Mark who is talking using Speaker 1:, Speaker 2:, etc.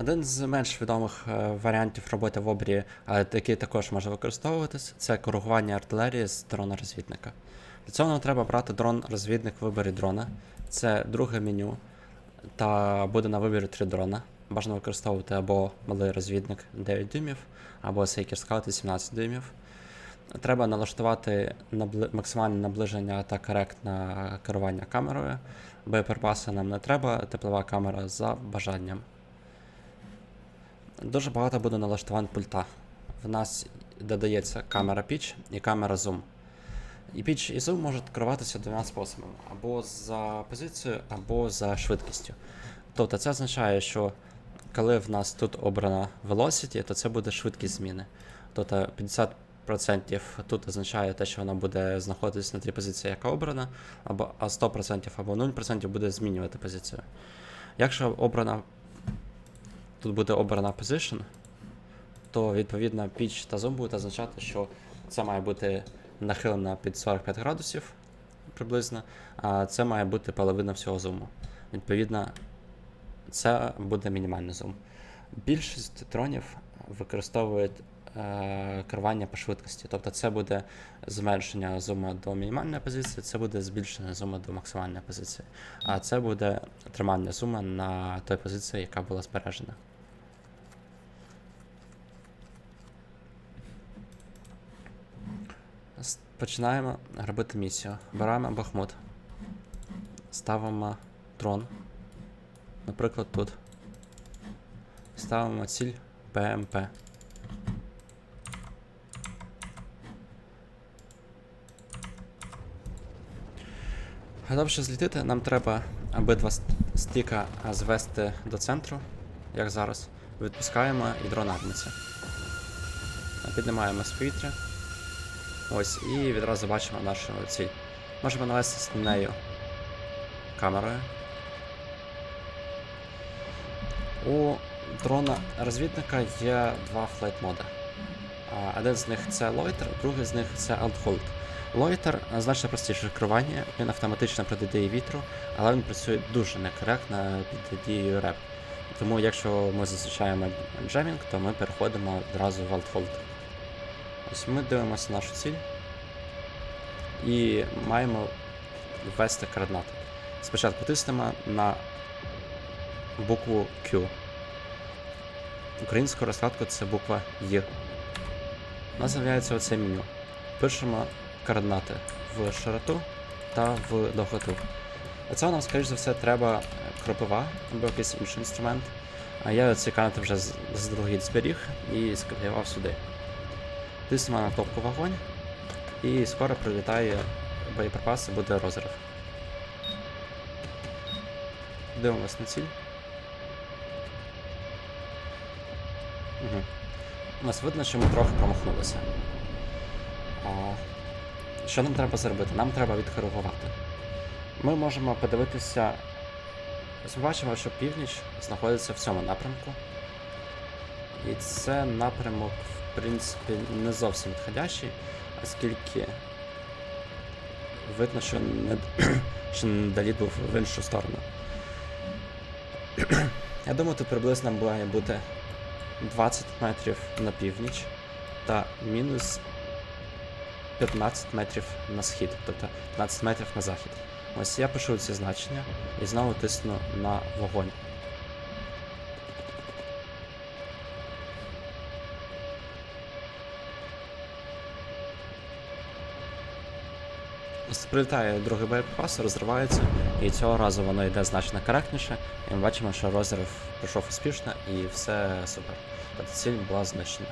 Speaker 1: Один з менш відомих е, варіантів роботи в обрі, е, який також може використовуватись, це коригування артилерії з дрона-розвідника. Для цього нам треба брати дрон-розвідник в виборі дрона. Це друге меню, та буде на вибірі три дрона. Бажано використовувати або малий розвідник 9 дюймів, або Seeker Scout 18 дюймів. Треба налаштувати набли... максимальне наближення та коректне керування камерою. Боєприпаси нам не треба, теплова камера за бажанням. Дуже багато буде налаштувань пульта. В нас додається камера піч і камера зум. І піч і зум можуть керуватися двома способами: або за позицією, або за швидкістю. Тобто це означає, що коли в нас тут обрана velocity, то це буде швидкість зміни. Тобто 50% тут означає те, що вона буде знаходитися на тій позиції, яка обрана, або а 100% або 0% буде змінювати позицію. Якщо обрана тут буде обрана position, то відповідно pitch та zoom буде означати, що це має бути нахилена під 45 градусів приблизно, а це має бути половина всього зуму. Відповідно, це буде мінімальний зум. Більшість дронів використовують керування по швидкості. Тобто це буде зменшення зуму до мінімальної позиції, це буде збільшення зуму до максимальної позиції. А це буде тримання зума на той позиції, яка була збережена. Починаємо робити місію. Беремо Бахмут. Ставимо дрон. Наприклад, тут. Ставимо ціль Готовше злітити, нам треба обидва ст- стіка звести до центру, як зараз. Відпускаємо і дрон армиться. Піднімаємо з повітря. Ось, і відразу бачимо нашу ціль. Можемо навести з нею камерою. У дрона розвідника є два флайт моди. А, Один з них це Loiter, другий з них це Alt-Hold. А, значно простіше керування, він автоматично протидіє вітру, але він працює дуже некоректно під дією реп. Тому якщо ми зустрічаємо джемінг, то ми переходимо одразу в Alt-Hold. Ось ми дивимося нашу ціль і маємо ввести координати. Спочатку тиснемо на букву Q. Українською розкладкою це буква Й. У нас з'являється оце меню. Пишемо координати в широту та в довготу. Для цього нам, скоріш за все, треба кропива або якийсь інший інструмент. А я ці координати вже заздалегідь зберіг і скопіював сюди. Тиснемо на кнопку вогонь і скоро прилітає боєприпаси, буде розрив. Дивимось на ціль. Угу. У нас видно, що ми трохи промахнулися. Що нам треба зробити? Нам треба відкоригувати. Ми можемо подивитися. Ось ми бачимо, що північ знаходиться в цьому напрямку. І це напрямок, в принципі, не зовсім підходящий, оскільки видно, що, не, що недоліт був в іншу сторону. Я думаю, тут приблизно має бути 20 метрів на північ та мінус 15 метрів на схід, тобто 15 метрів на захід. Ось я пишу ці значення і знову тисну на вогонь. Прилітає другий боєприпас, розривається, і цього разу воно йде значно коректніше. І ми бачимо, що розрив пройшов успішно і все супер. Тобто ціль була знищена.